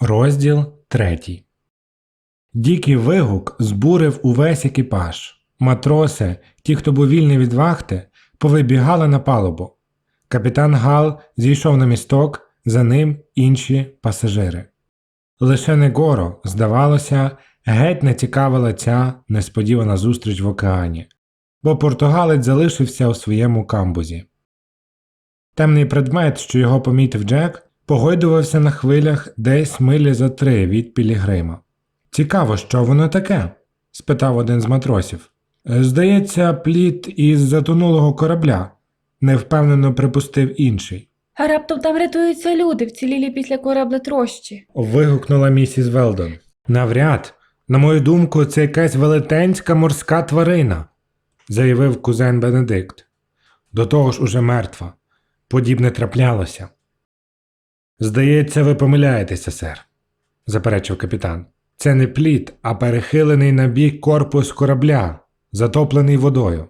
Розділ третій. Дикий вигук збурив увесь екіпаж. Матроси, ті, хто був вільний від вахти, повибігали на палубу. Капітан Гал зійшов на місток, за ним інші пасажири. Лише Негоро, здавалося, геть не цікавила ця несподівана зустріч в океані, бо португалець залишився у своєму камбузі. Темний предмет, що його помітив Джек, погойдувався на хвилях десь милі за три від Пілігрима. Цікаво, що воно таке? спитав один з матросів. Здається, плід із затонулого корабля, невпевнено припустив інший. Раптом там рятуються люди, вцілілі після кораблетрощі. вигукнула місіс Велдон. Навряд, на мою думку, це якась велетенська морська тварина, заявив кузен Бенедикт. До того ж уже мертва. Подібне траплялося. Здається, ви помиляєтеся, сер, заперечив капітан. Це не плід, а перехилений на бік корпус корабля, затоплений водою.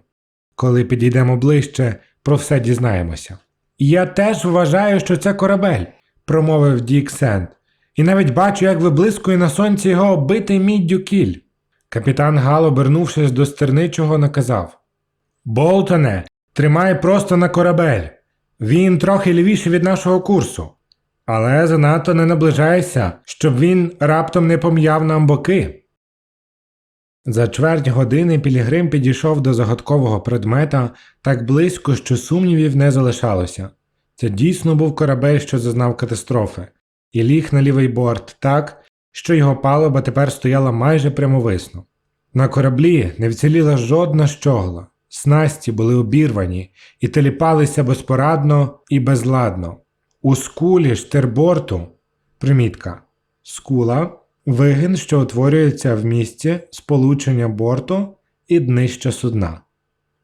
Коли підійдемо ближче, про все дізнаємося. Я теж вважаю, що це корабель, промовив Дік Сент, і навіть бачу, як виблискує на сонці його оббитий міддю кіль. Капітан Гал, обернувшись до стерничого, наказав Болтоне, тримай просто на корабель. Він трохи лівіше від нашого курсу. Але занадто не наближайся, щоб він раптом не пом'яв нам боки. За чверть години Пілігрим підійшов до загадкового предмета так близько, що сумнівів не залишалося. Це дійсно був корабель, що зазнав катастрофи, і ліг на лівий борт так, що його палуба тепер стояла майже прямовисно. На кораблі не вціліла жодна щогла, снасті були обірвані і теліпалися безпорадно і безладно. У скулі штерборту примітка скула вигин, що утворюється в місці сполучення борту і днища судна.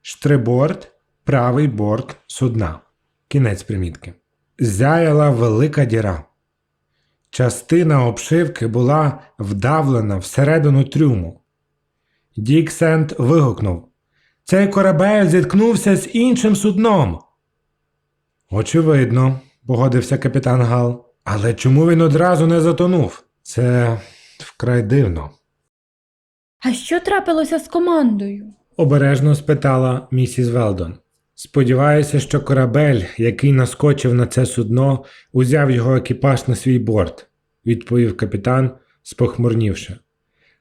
Штриборт правий борт судна. Кінець примітки. Зяяла велика діра. Частина обшивки була вдавлена всередину трюму. Дік Сент вигукнув Цей корабель зіткнувся з іншим судном. Очевидно, погодився капітан Гал. Але чому він одразу не затонув? Це вкрай дивно. А що трапилося з командою? обережно спитала місіс Велдон. Сподіваюся, що корабель, який наскочив на це судно, узяв його екіпаж на свій борт, відповів капітан, спохмурнівши.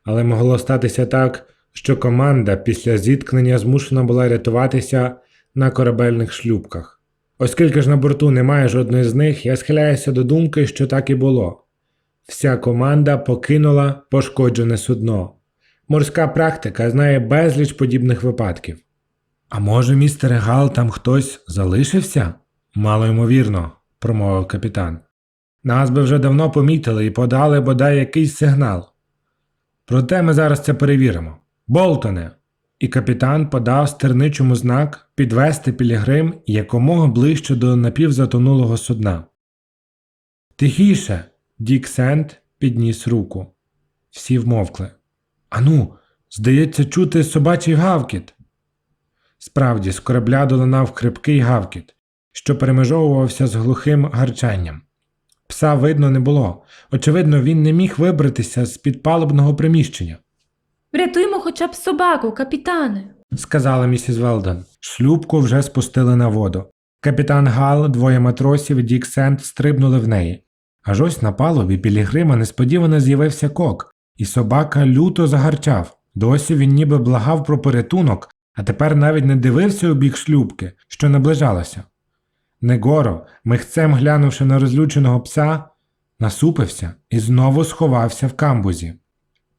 Але могло статися так, що команда після зіткнення змушена була рятуватися на корабельних шлюпках. Оскільки ж на борту немає жодної з них, я схиляюся до думки, що так і було. Вся команда покинула пошкоджене судно. Морська практика знає безліч подібних випадків. А може, містер Гал, там хтось залишився? Мало ймовірно, промовив капітан. Нас би вже давно помітили і подали бодай якийсь сигнал. Проте ми зараз це перевіримо. Болтоне! І капітан подав стерничому знак підвести пілігрим якомога ближче до напівзатонулого судна. Тихіше. Дік Сент підніс руку. Всі вмовкли. Ану, здається, чути собачий гавкіт. Справді, з корабля долинав хрипкий гавкіт, що перемежовувався з глухим гарчанням. Пса видно не було. Очевидно, він не міг вибратися з підпалубного приміщення, Врятуймо хоча б собаку, капітане. сказала місіс Велдон. Шлюпку вже спустили на воду. Капітан Гал, двоє матросів і Дік Сент стрибнули в неї. Аж ось на палубі Пілігрима несподівано з'явився кок, і собака люто загарчав. Досі він ніби благав про порятунок, а тепер навіть не дивився у бік шлюбки, що наближалася. Негоро, михцем глянувши на розлюченого пса, насупився і знову сховався в камбузі.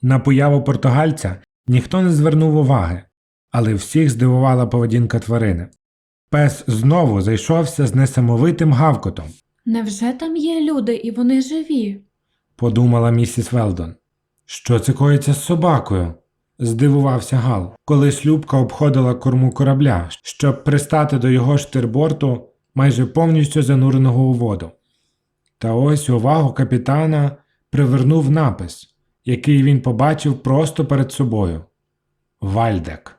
На появу португальця ніхто не звернув уваги, але всіх здивувала поведінка тварини. Пес знову зайшовся з несамовитим гавкотом, Невже там є люди і вони живі? подумала місіс Велдон. Що це коїться з собакою? здивувався Гал, коли шлюбка обходила корму корабля, щоб пристати до його штирборту, майже повністю зануреного у воду. Та ось увагу капітана привернув напис, який він побачив просто перед собою Вальдек.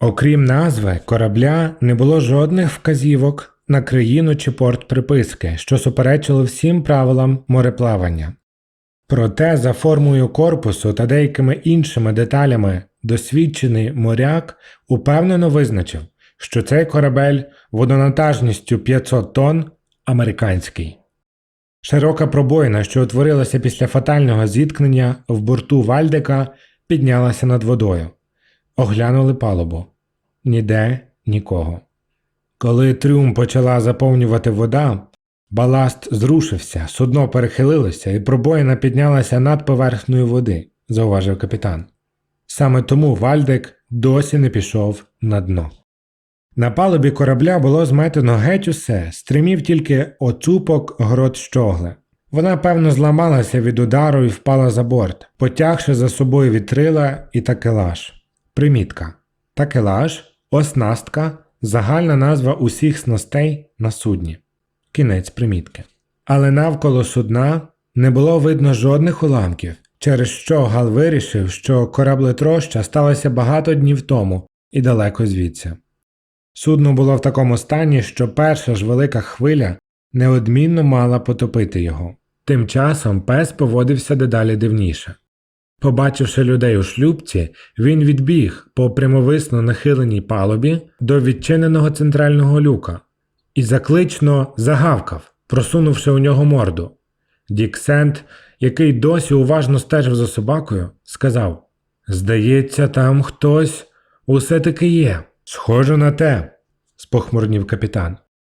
Окрім назви корабля, не було жодних вказівок на країну чи порт приписки, що суперечило всім правилам мореплавання. Проте за формою корпусу та деякими іншими деталями досвідчений моряк упевнено визначив, що цей корабель водонатажністю 500 тонн американський. Широка пробоїна, що утворилася після фатального зіткнення в борту Вальдека, піднялася над водою. Оглянули палубу. Ніде нікого. Коли трюм почала заповнювати вода, баласт зрушився, судно перехилилося і пробоїна піднялася над поверхнею води, зауважив капітан. Саме тому Вальдек досі не пішов на дно. На палубі корабля було зметено геть усе, стримів тільки оцупок грот щогли. Вона, певно, зламалася від удару і впала за борт, потягши за собою вітрила і такелаж. Примітка. Такелаж оснастка, загальна назва усіх снастей на судні. Кінець примітки. Але навколо судна не було видно жодних уламків, через що Гал вирішив, що кораблетроща сталася багато днів тому і далеко звідси. Судно було в такому стані, що перша ж велика хвиля неодмінно мала потопити його. Тим часом пес поводився дедалі дивніше. Побачивши людей у шлюбці, він відбіг по прямовисно нахиленій палубі до відчиненого центрального люка і заклично загавкав, просунувши у нього морду. Дік Сент, який досі уважно стежив за собакою, сказав: Здається, там хтось усе таки є. Схоже на те, спохмурнів капітан.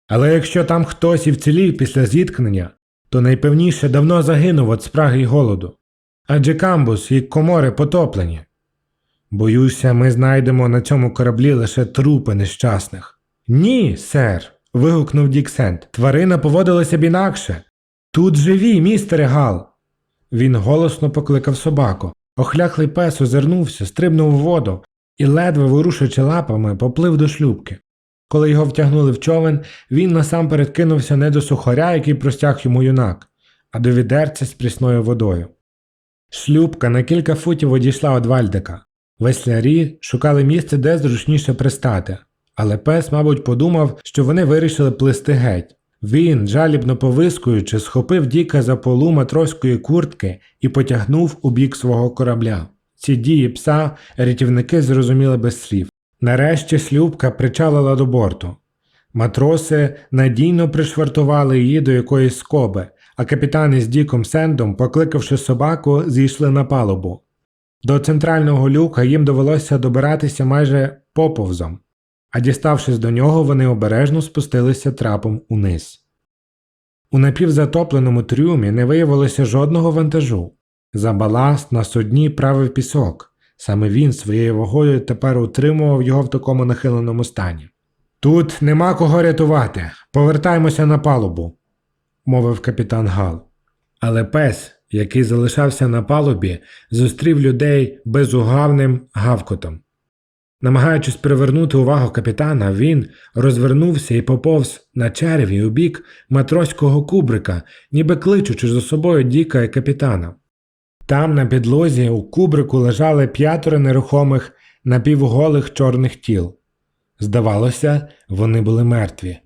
Але якщо там хтось і вцілів після зіткнення, то найпевніше давно загинув від спраги й голоду. Адже камбус і комори потоплені. Боюся, ми знайдемо на цьому кораблі лише трупи нещасних. Ні, сер. вигукнув Дік Сент. Тварина поводилася б інакше. Тут живі, містере Гал. Він голосно покликав собаку. Охляхлий пес озирнувся, стрибнув у воду і, ледве ворушачи лапами, поплив до шлюбки. Коли його втягнули в човен, він насамперед кинувся не до сухаря, який простяг йому юнак, а до відерця з прісною водою. Шлюбка на кілька футів одійшла від Вальдека. Веслярі шукали місце, де зручніше пристати, але пес, мабуть, подумав, що вони вирішили плисти геть. Він, жалібно повискуючи, схопив Діка за полу матроської куртки і потягнув у бік свого корабля. Ці дії пса рятівники зрозуміли без слів. Нарешті шлюбка причалила до борту. Матроси надійно пришвартували її до якоїсь скоби, а капітани з Діком Сендом, покликавши собаку, зійшли на палубу. До центрального люка їм довелося добиратися майже поповзом, а діставшись до нього, вони обережно спустилися трапом униз. У напівзатопленому трюмі не виявилося жодного вантажу. За баласт на судні правив пісок. Саме він своєю вагою тепер утримував його в такому нахиленому стані. Тут нема кого рятувати. Повертаймося на палубу, мовив капітан Гал. Але пес, який залишався на палубі, зустрів людей безугавним гавкотом. Намагаючись привернути увагу капітана, він розвернувся і поповз на черві у бік матроського кубрика, ніби кличучи за собою Діка і капітана. Там на підлозі у кубрику лежали п'ятеро нерухомих напівголих чорних тіл. Здавалося, вони були мертві.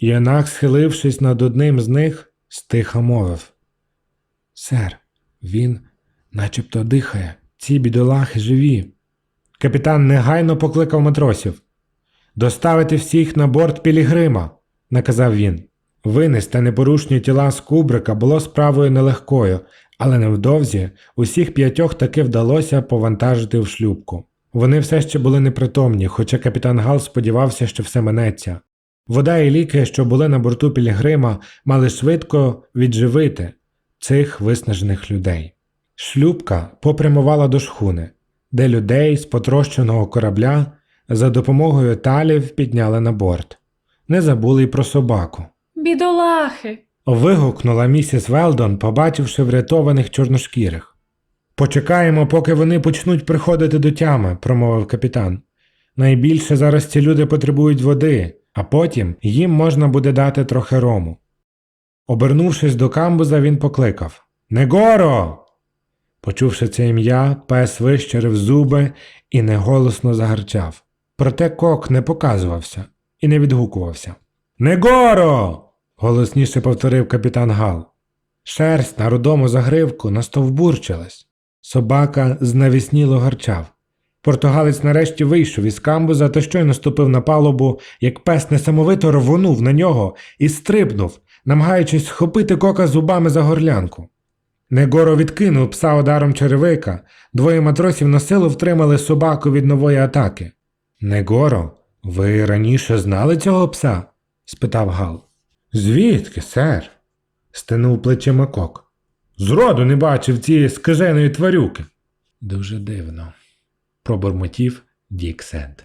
Юнак, схилившись над одним з них, стиха мовив Сер, він начебто дихає, ці бідолахи живі. Капітан негайно покликав матросів. Доставити всіх на борт Пілігрима, наказав він. Винести непорушні тіла з кубрика було справою нелегкою, але невдовзі усіх п'ятьох таки вдалося повантажити в шлюбку. Вони все ще були непритомні, хоча капітан Гал сподівався, що все минеться. Вода і ліки, що були на борту Пілігрима, мали швидко відживити цих виснажених людей. Шлюбка попрямувала до шхуни, де людей з потрощеного корабля за допомогою талів підняли на борт. Не забули й про собаку. Бідолахи. Вигукнула місіс Велдон, побачивши врятованих чорношкірих. Почекаємо, поки вони почнуть приходити до тями, промовив капітан. Найбільше зараз ці люди потребують води, а потім їм можна буде дати трохи рому. Обернувшись до камбуза, він покликав Негоро. Почувши це ім'я, пес вищерив зуби і неголосно загарчав. Проте кок не показувався і не відгукувався. Негоро. Голосніше повторив капітан Гал. Шерсть на рудому загривку настовбурчилась. Собака знавісніло гарчав. Португалець нарешті вийшов із камбуза та щойно ступив на палубу, як пес несамовито рвонув на нього і стрибнув, намагаючись схопити кока зубами за горлянку. Негоро відкинув пса ударом черевика, двоє матросів на силу втримали собаку від нової атаки. Негоро, ви раніше знали цього пса? спитав Гал. Звідки, сер? стенув плечима кок. Зроду не бачив цієї скаженої тварюки. Дуже дивно, пробурмотів Дік Сент.